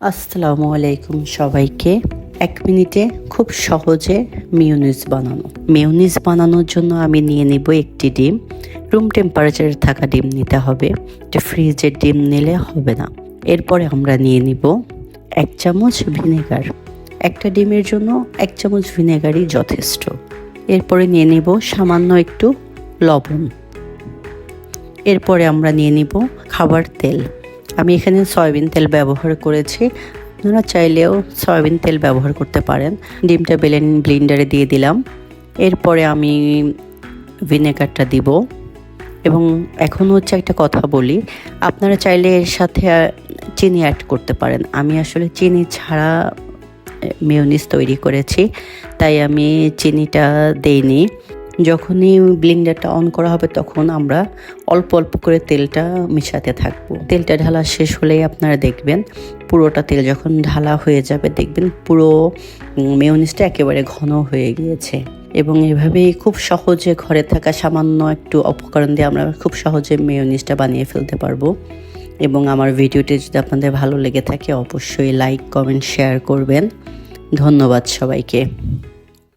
আসসালামু আলাইকুম সবাইকে। এক মিনিটে খুব সহজে মিউনিস বানানো। মিউনিস বানানোর জন্য আমি নিয়ে নিব একটি ডিম। রুম টেম্পারেচারে থাকা ডিম নিতে হবে। যে ফ্রিজের ডিম নিলে হবে না। এরপরে আমরা নিয়ে নিব এক চামচ ভিনেগার। একটা ডিমের জন্য এক চামচ ভিনেগারই যথেষ্ট। এরপরে নিয়ে নিব সামান্য একটু লবণ। এরপরে আমরা নিয়ে নিব খাবার তেল। আমি এখানে সয়াবিন তেল ব্যবহার করেছি। আপনারা চাইলেও সয়াবিন তেল ব্যবহার করতে পারেন। ডিমটা বেলেন ব্লিন্ডারে দিয়ে দিলাম। এরপরে আমি ভিনেগারটা দিব। এবং এখন হচ্ছে একটা কথা বলি, আপনারা চাইলে এর সাথে চিনি অ্যাড করতে পারেন। আমি আসলে চিনি ছাড়া মেয়নিস তৈরি করেছি, তাই আমি চিনিটা দেইনি। যখনই ব্লিন্ডারটা অন করা হবে, তখন আমরা অল্প অল্প করে তেলটা মিশাতে থাকব। তেলটা ঢালা শেষ হলেই আপনারা দেখবেন, পুরোটা তেল যখন ঢালা হয়ে যাবে, দেখবেন পুরো মেয়নিসটা একেবারে ঘন হয়ে গিয়েছে। এবং এভাবেই খুব সহজে ঘরে থাকা সামান্য একটু উপকরণ দিয়ে আমরা খুব সহজে মেয়নিসটা বানিয়ে ফেলতে পারব। এবং আমার ভিডিওটি যদি আপনাদের ভালো লেগে থাকে, অবশ্যই লাইক কমেন্ট শেয়ার করবেন। ধন্যবাদ সবাইকে।